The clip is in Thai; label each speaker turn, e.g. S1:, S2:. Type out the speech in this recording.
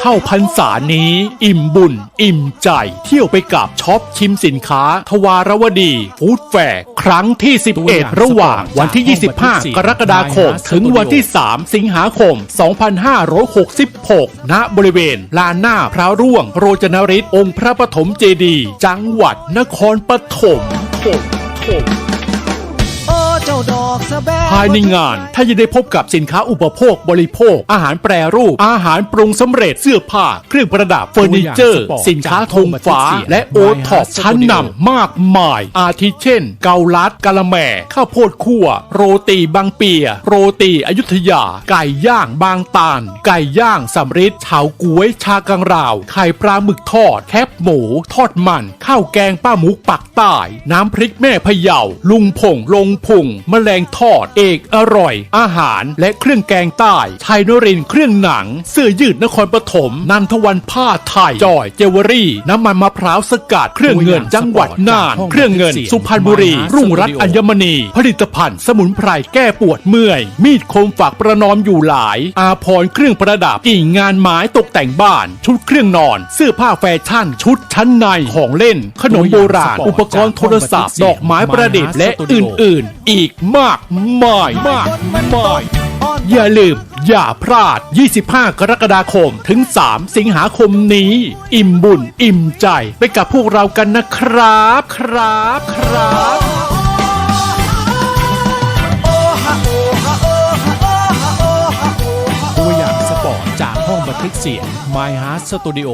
S1: เข้าพรรษานี้ อิ่มบุญ อิ่มใจ เที่ยวไปกับช็อปชิมสินค้า ทวารวดี ฟู้ดแฟร์ครั้งที่ 11 ระหว่างวันที่ 25 กรกฎาคม ถึงวันที่ 3 สิงหาคม 2566 ณ บริเวณ ลานหน้าพระร่วง โรจนฤทธิ์องค์พระปฐมเจดี จังหวัดนครปฐม ภายในงาน ถ้าจะได้พบกับสินค้าอุปโภคบริโภค อาหารแปรรูป อาหารปรุงสำเร็จเสื้อผ้า เครื่องประดับเฟอร์นิเจอร์ สินค้าธงฟ้า และโอท็อปชั้นนำมากมาย อาทิเช่น เกาลัดกะละแม่ ข้าวโพดคั่ว โรตีบางเปีย โรตีอยุธยา ไก่ย่างบางตาล ไก่ย่างสำริดเฉาก๊วย ชากังราว ไข่ปลาหมึกทอด แคบหมู ทอดมัน ข้าวแกงป้าหมูปักใต้ น้ำพริกแม่พะเยาลุงผงลงพุงแมลงทอด เอกอร่อย อาหารและเครื่องแกงใต้ไทยนรินทร์เครื่องหนัง เสื้อยืดนครปฐมนันทวันผ้าไทยจอยเจวเวอรี่ น้ำมันมะพร้าวสกัด เครื่องเงินจังหวัดน่าน เครื่องเงิน สุพรรณบุรี รุ่งรัตน์อัญมณี ผลิตภัณฑ์สมุนไพรแก้ปวดเมื่อย มีดคมฝากประนอมอยู่หลาย อาพรณ์เครื่องประดับกิ่งงานไม้ตกแต่งบ้าน ชุดเครื่องนอน เสื้อผ้าแฟชั่น ชุดชั้นในของเล่น ขนมโบราณ อุปกรณ์โทรศัพท์ ดอกไม้ประดิษฐ์และอื่น ๆอีกมากมายมากมายอย่าลืม อย่าพลาด 25 กรกฎาคมถึง 3 สิงหาคมนี้ อิ่มบุญ อิ่มใจไปกับพวกเรากันนะครับครับครับ
S2: ตัวอย่างสปอร์ตจากห้องบันทึกเสียง My Heart Studio